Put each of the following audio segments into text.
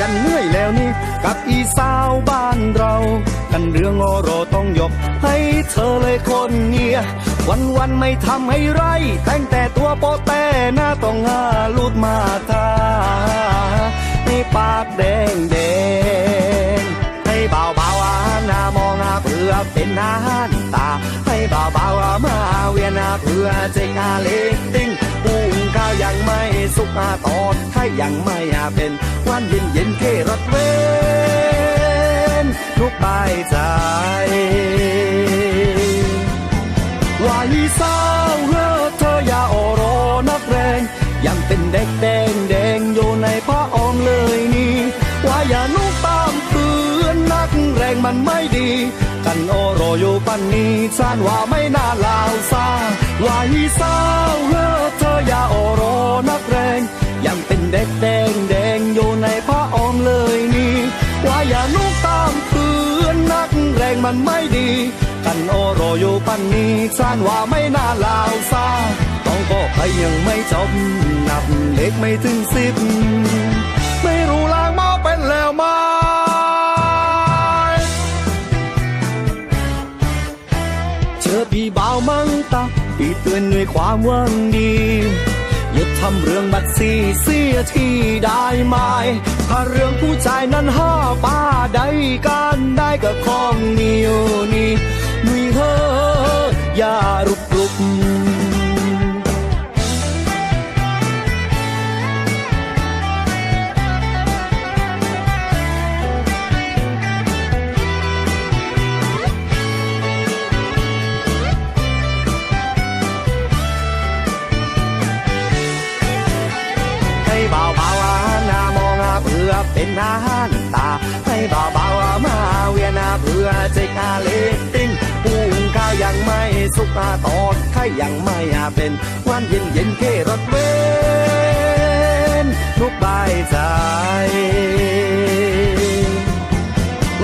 กันเหนื่อยแล้วนี่ กับอีสาวบ้านเรา กันเรื่องอโรต้องยก ให้เธอเลยคนเนียวันวันไม่ทำให้ไร แต่งแต่ตัวโปแต่หน้าต้องหาลูดมาทาให้ปากแดงแดงให้เบาเบาอาหน้ามองอาเพื่อเป็นอาหารตา ให้เบาเบาอามาเวียนอาเพื่อเจ๊กอาเล็ก สุกอาตอดถ้ายังไม่อาเป็นวันเย็นเย็นเครถเวนลูกบายใจว่าอีสาวเฮอเธออย่าโอโรนักแรง ยังเป็นเด็กแดงแดงอยู่ในผ้าอ้อมเลยนี่ว่าอย่านุ่งตามเตือนนักแรงมันไม่ดี กันโอรอยู่ปันนี้ชานว่าไม่น่าลาวซา วาอีสาวเฮ้อเธออย่าโอโรนักแรง ยังเป็นเด็กแดงแดงอยู่ในผ้าอ้อมเลยนี่ว่าอย่านุ่ตามเตือนนักแรงมันไม่ดีกันโอรอยู่ปันนี้ชานว่าไม่น่าลาวซาต้องก็ไปยังไม่จบนับเล็กไม่ถึงสิบ เตือนด้วยความหวังดีอย่าทำเรื่องบัดซีเสียที่ได้ไหมถ้าเรื่องผู้ชายนั้นห้าป้าได้การได้ก็ของนิวนี่นุยเฮออย่ารุกรุก สุกอาตอดไข่ยังไม่อาเป็นวันเย็นเย็นเครถเวนทุกใบายใจ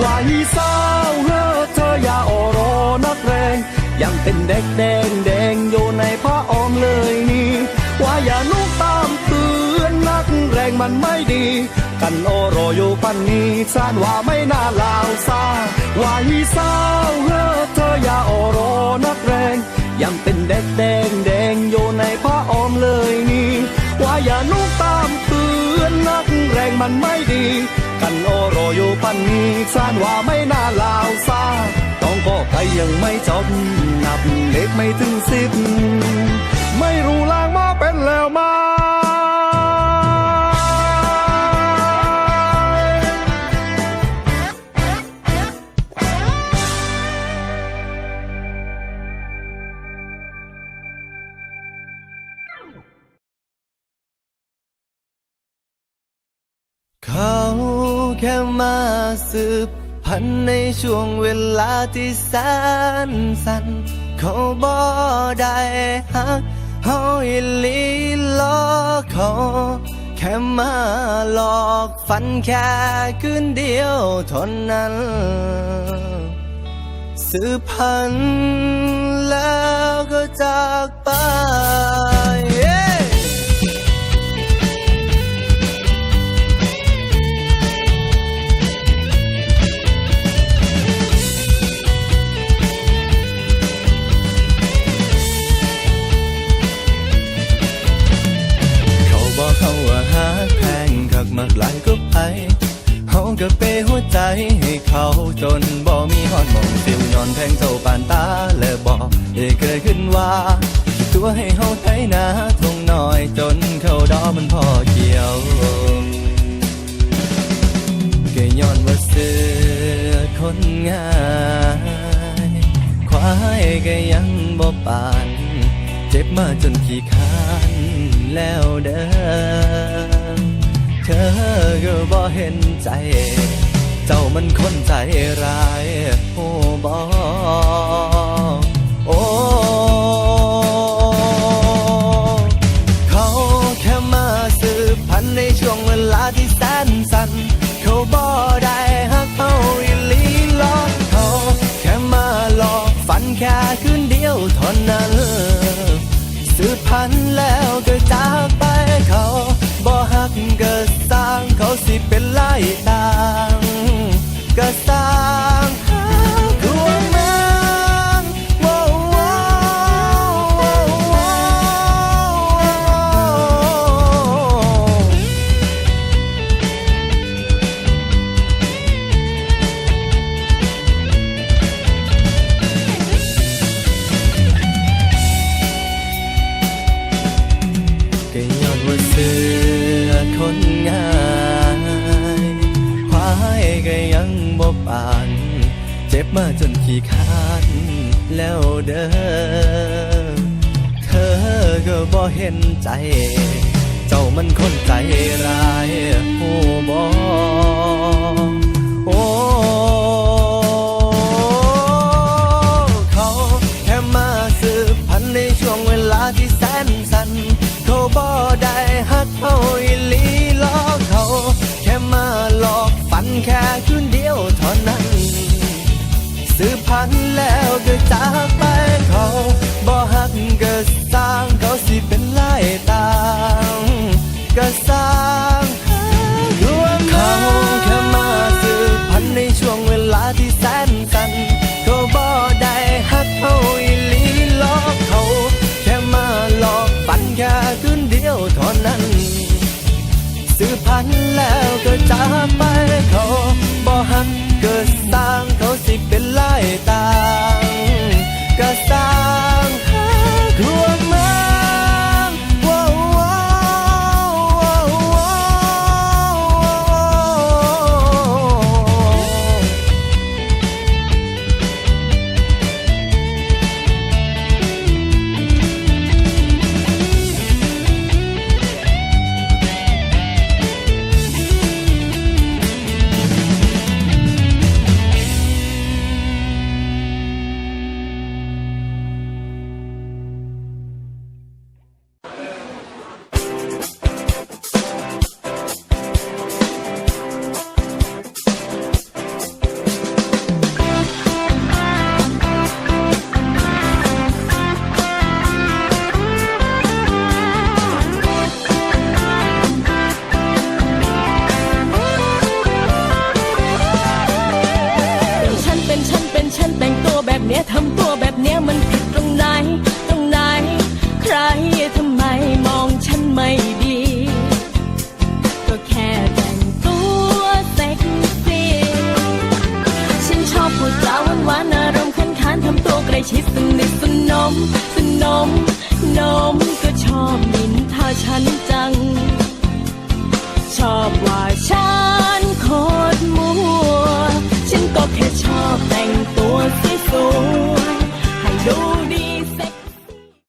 ว่าอีสาวเฮอเธออย่าโอโรนักแรงยังเป็นเด็กแดงแดงอยู่ในผ้าอ้อมเลยนี่ว่าอย่านุ่งตามเตือนนักแรงมันไม่ดีกันโอโรอยู่ปันนี้ชานว่าไม่น่าลาวซาว่าอีสาวเฮอเธออย่าโอโรนัก ยังเป็นเด็กแดงแดงอยู่ในผ้าอ้อมเลยนี่ว่าอย่านุ่ตามเตือนนักแรงมันไม่ดี กันโอโรอยู่ปันนี้ชานว่าไม่น่าลาวซาต้องก็ไปยังไม่จบนับเล็กไม่ถึงสิบไม่รู้ลางมาเป็นแล้วมา แค่มาสืบพันในช่วงเวลาที่แสนสั้นเขาบ่ได้ฮักเฮาอีลีลอเขาแค่มาหลอกฝันแค่คืนเดียวเท่านั้น สืบพันแล้วก็จากไป มันพอเกี่ยวก็ย้อนว่าเสือคนง่ายควายก็ยังบ่ปาน เจ็บมาจนขี้คานแล้วเด้อเธอก็บ่เห็นใจ เจ้ามันคนใจร้ายโอ้บ่โอ้ ตังก็สร้า จ็บมาจนขี้คานแล้วเด้อเธอก็บ่เห็นใจ เจ้ามันคนใจร้ายผู้บอโอ้เขาแค่มาสืบพันในช่วงเวลาที่แสนสั้นเขาบ่ได้ฮักเขาอีลีลอเขา แค่มาหลอกฝันแค่คืนเดี ที่แสนสั้น